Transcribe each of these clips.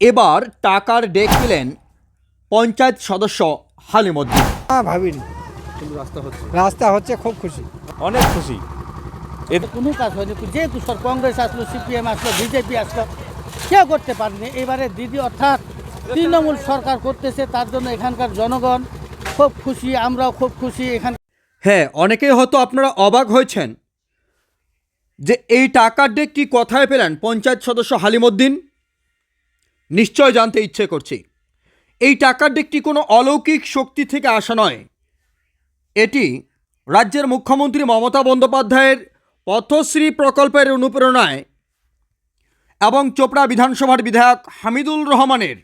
এবার টাকার ডেক পেলেন পঞ্চায়েত সদস্য হালিমুদ্দিন। না ভাবিনি। রাস্তা হচ্ছে। রাস্তা হচ্ছে খুব খুশি। অনেক খুশি। এতে কোনো কাজ হয়নি যেহেতু সর কংগ্রেস আসলো সিপিএম আসলো বিজেপি আসলো কেউ করতে পারেনি। এবারে দিদি অর্থাৎ তৃণমূল সরকার করতেছে তার জন্য এখানকার জনগণ খুব খুশি আমরাও খুব খুশি। এখান হ্যাঁ অনেকেই হয়তো আপনারা অবাক হয়েছেন যে এই টাকার ডেক কি কোথায় পেলেন পঞ্চায়েত সদস্য হালিমুদ্দিন? নিশ্চয় জানতে ইচ্ছে করছি। এই টাকার ডেকটি কোনো অলৌকিক শক্তি থেকে আসা নয়। এটি রাজ্যের মুখ্যমন্ত্রী মমতা বন্দ্যোপাধ্যায়ের পথশ্রী প্রকল্পের অনুপ্রেরণায় এবং চোপড়া বিধানসভার বিধায়ক হামিদুল রহমানের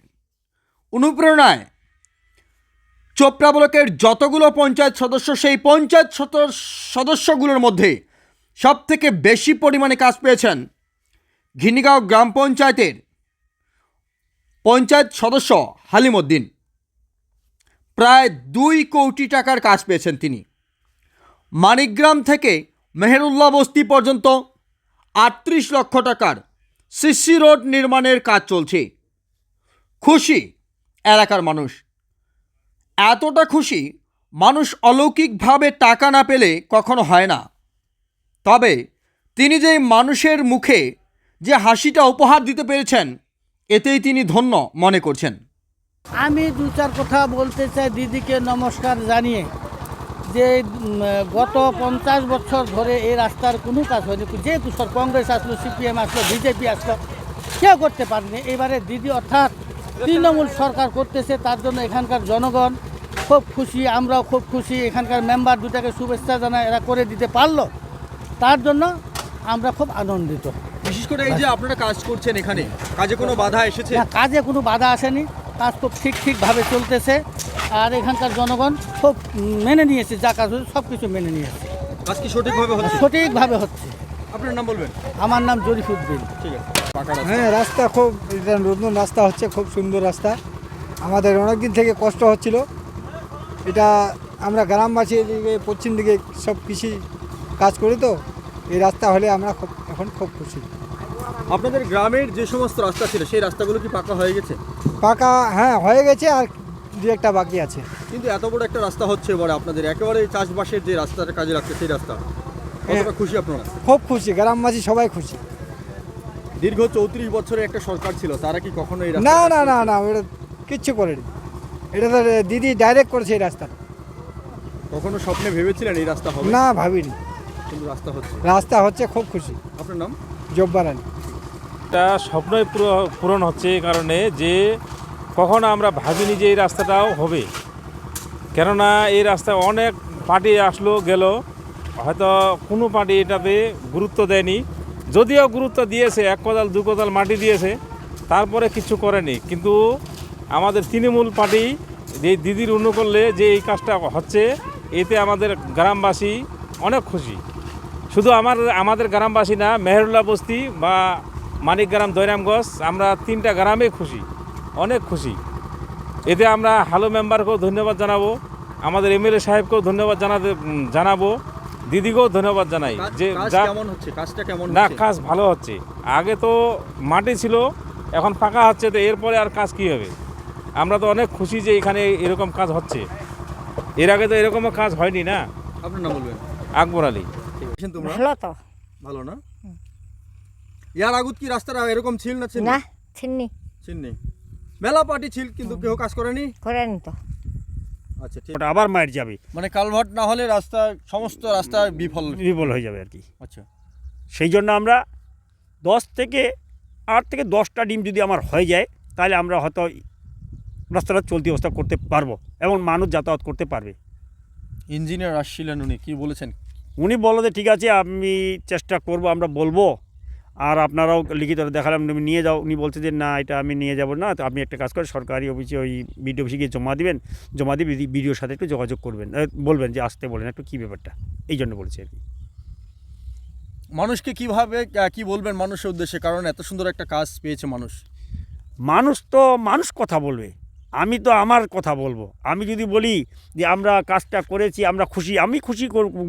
অনুপ্রেরণায় চোপড়া ব্লকের যতগুলো পঞ্চায়েত সদস্য, সেই পঞ্চায়েত সদ- সদস্যগুলোর মধ্যে সব থেকে বেশি পরিমাণে কাজ পেয়েছেন ঘিনিগাঁও গ্রাম পঞ্চায়েতের পঞ্চায়েত সদস্য হালিমুদ্দিন। প্রায় দুই কোটি টাকার কাজ পেয়েছেন তিনি। মানিকগ্রাম থেকে মেহেরুল্লাহ বস্তি পর্যন্ত আটত্রিশ লক্ষ টাকার সিসি রোড নির্মাণের কাজ চলছে। খুশি এলাকার মানুষ। এতটা খুশি মানুষ অলৌকিকভাবে টাকা না পেলে কখনো হয় না। তবে তিনি যে মানুষের মুখে যে হাসিটা উপহার দিতে পেরেছেন এতেই তিনি ধন্য মনে করছেন। আমি দু চার কথা বলতে চাই দিদিকে নমস্কার জানিয়ে যে গত পঞ্চাশ বছর ধরে এই রাস্তার কোনো কাজ হয়নি। যেহেতু সর কংগ্রেস আসলো, সিপিএম আসলো, বিজেপি আসলো, কেউ করতে পারেনি। এবারে দিদি অর্থাৎ তৃণমূল সরকার করতেছে, তার জন্য এখানকার জনগণ খুব খুশি, আমরাও খুব খুশি। এখানকার মেম্বার দুটাকে শুভেচ্ছা জানায়, এরা করে দিতে পারল। তার জন্য আমরা খুব আনন্দিত। বিশেষ করে এই যে আপনারা কাজ করছেন এখানে কাজে কোনো বাধা এসেছে? না কাজে কোনো বাধা আসেনি কাজ খুব ঠিক ঠিকভাবে চলতেছে। আর এখানকার জনগণ খুব মেনে নিয়েছে যা কাজ হচ্ছে সব কিছু মেনে নিয়েছে। কাজ কি সঠিকভাবে হচ্ছে? সঠিকভাবে হচ্ছে। আপনার নাম বলবেন? আমার নাম জরিফুদ্দিন ঠিক আছে রাস্তা। হ্যাঁ রাস্তা খুব নতুন রাস্তা হচ্ছে খুব সুন্দর রাস্তা। আমাদের অনেক দিন থেকে কষ্ট হচ্ছিল। এটা আমরা গ্রামবাসী এদিকে পশ্চিম দিকে সব কৃষি কাজ করি তো এই রাস্তা হলে আমরা খুব এখন খুব খুশি। আপনাদের গ্রামের যে সমস্ত রাস্তা ছিল সেই রাস্তাগুলো কি পাকা হয়ে গেছে? পাকা হ্যাঁ হয়ে গেছে আর দু একটা বাকি আছে। কিন্তু এত বড় একটা রাস্তা হচ্ছে এবারে আপনাদের একেবারে চাষবাসের যে রাস্তাটা কাজে লাগছে সেই রাস্তা। কতটা খুশি আপনারা? খুব খুশি গ্রামবাসী সবাই খুশি। দীর্ঘ চৌত্রিশ বছরের একটা সরকার ছিল তারা কি কখনো এই না না না না ওটা কিচ্ছু করেনি। এটা তো দিদি ডাইরেক্ট করেছে এই রাস্তা। কখনো স্বপ্নে ভেবেছিলেন এই রাস্তা হবে? না ভাবিনি। কিন্তু রাস্তা হচ্ছে। রাস্তা হচ্ছে খুব খুশি। আপনার নাম? জব্বারানি একটা স্বপ্নই পুরো- পূরণ হচ্ছে এই কারণে যে কখনো আমরা ভাবিনি যে এই রাস্তাটাও হবে। কেননা এই রাস্তায় অনেক পার্টি আসলো গেল। হয়তো কোনো পার্টি এটাতে গুরুত্ব দেয়নি। যদিও গুরুত্ব দিয়েছে এক কোদাল দু কোদাল মাটি দিয়েছে তারপরে কিছু করেনি। কিন্তু আমাদের তৃণমূল পার্টি যে দিদির অনুকূলে যে এই কাজটা হচ্ছে এতে আমাদের গ্রামবাসী অনেক খুশি। শুধু আমার আমাদের গ্রামবাসী না মেহেরুল্লাহ বস্তি বা মানিকগ্রাম দৈরামগঞ্জ আমরা তিনটা গ্রামে খুশি অনেক খুশি। এতে আমরা হ্যালো মেম্বারকেও ধন্যবাদ জানাব আমাদের এমএলএ সাহেবকেও ধন্যবাদ জানাতে জানাব দিদিকেও ধন্যবাদ জানাই যে যা কেমন হচ্ছে? কাজটা কেমন না কাজ ভালো হচ্ছে। আগে তো মাটি ছিল এখন ফাঁকা হচ্ছে তো এরপরে আর কাজ কী হবে? আমরা তো অনেক খুশি যে এখানে এরকম কাজ হচ্ছে। এর আগে তো এরকমও কাজ হয়নি না? আপনার নাম বলবেন। আকবর আলী। ঠিক আছে তোমরা? ভালো তো। ভালো না? ইয়ার আগুত কি রাস্তাটা এরকম ছিল না ছিল না চিনি ছিল নেই মেলা পার্টি ছিল কিন্তু কেউ কাজ করেনি? করেন তো। আচ্ছা ঠিক। ওটা আবার মায়ের যাবে। মানে কালভার্ট না হলে রাস্তা সমস্ত রাস্তা বিফল। বিফল হয়ে যাবে আর কি। আচ্ছা। সেই জন্য আমরা দশ থেকে আট থেকে দশটা ডিম যদি আমার হয়ে যায় তাহলে আমরা হয়তো রাস্তাটা চলতি অবস্থা করতে পারব এবং মানুষ যাতায়াত করতে পারবে। ইঞ্জিনিয়ার আসছিলেন উনি কি বলেছেন? উনি বলল যে ঠিক আছে আমি চেষ্টা করব আমরা বলব। আর আপনারাও লিখিত দেখালাম তুমি নিয়ে যাও। উনি বলছে যে না এটা আমি নিয়ে যাব না। তো আপনি একটা কাজ করে সরকারি অফিসে ওই বিডিও অফিসে গিয়ে জমা দিবেন জমা দিয়ে বিডিওর সাথে একটু যোগাযোগ করবেন। বলবেন যে আসতে বলেন একটু কী ব্যাপারটা? এই জন্য বলছি আর কি। মানুষকে কীভাবে কি বলবেন মানুষের উদ্দেশ্যে? কারণ এত সুন্দর একটা কাজ পেয়েছে মানুষ। মানুষ তো মানুষ কথা বলবে। আমি তো আমার কথা বলব। আমি যদি বলি যে আমরা কাজটা করেছি, আমরা খুশি, আমি খুশি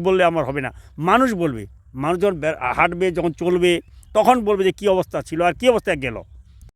বললে আমার হবে না। মানুষ বলবে, মানুষ যখন হাঁটবে, যখন চলবে, তখন বলবে যে কী অবস্থা ছিল আর কী অবস্থায় গেল।